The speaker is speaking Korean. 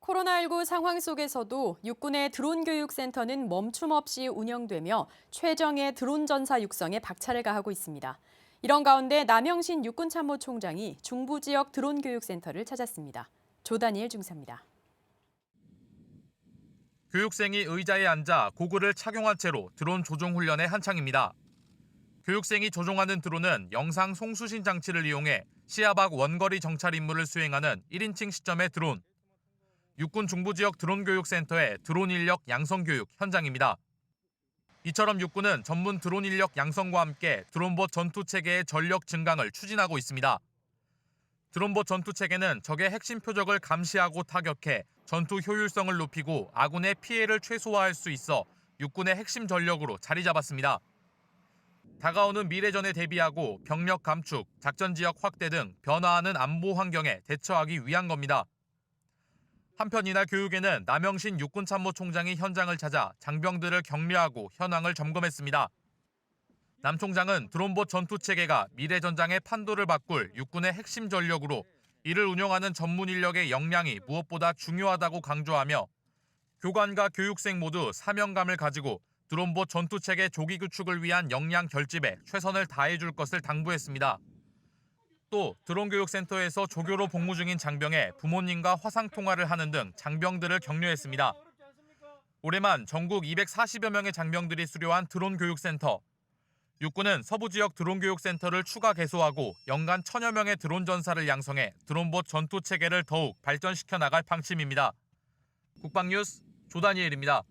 코로나19 상황 속에서도 육군의 드론 교육센터는 멈춤 없이 운영되며 최정예 드론 전사 육성에 박차를 가하고 있습니다. 이런 가운데 남영신 육군참모총장이 중부 지역 드론 교육센터를 찾았습니다. 조다니엘 중사입니다. 교육생이 의자에 앉아 고글을 착용한 채로 드론 조종 훈련에 한창입니다. 교육생이 조종하는 드론은 영상 송수신 장치를 이용해 시야 밖 원거리 정찰 임무를 수행하는 1인칭 시점의 드론. 육군 중부 지역 드론 교육센터의 드론 인력 양성 교육 현장입니다. 이처럼 육군은 전문 드론 인력 양성과 함께 드론봇 전투 체계의 전력 증강을 추진하고 있습니다. 드론봇 전투 체계는 적의 핵심 표적을 감시하고 타격해 전투 효율성을 높이고 아군의 피해를 최소화할 수 있어 육군의 핵심 전력으로 자리 잡았습니다. 다가오는 미래전에 대비하고 병력 감축, 작전 지역 확대 등 변화하는 안보 환경에 대처하기 위한 겁니다. 한편 이날 교육에는 남영신 육군참모총장이 현장을 찾아 장병들을 격려하고 현황을 점검했습니다. 남 총장은 드론봇 전투 체계가 미래 전장의 판도를 바꿀 육군의 핵심 전력으로 이를 운영하는 전문 인력의 역량이 무엇보다 중요하다고 강조하며 교관과 교육생 모두 사명감을 가지고 드론봇 전투 체계 조기 구축을 위한 역량 결집에 최선을 다해 줄 것을 당부했습니다. 또 드론 교육센터에서 조교로 복무 중인 장병의 부모님과 화상 통화를 하는 등 장병들을 격려했습니다. 올해만 전국 240여 명의 장병들이 수료한 드론 교육센터. 육군은 서부 지역 드론 교육센터를 추가 개소하고 연간 천여 명의 드론 전사를 양성해 드론봇 전투 체계를 더욱 발전시켜 나갈 방침입니다. 국방뉴스 조다니엘입니다.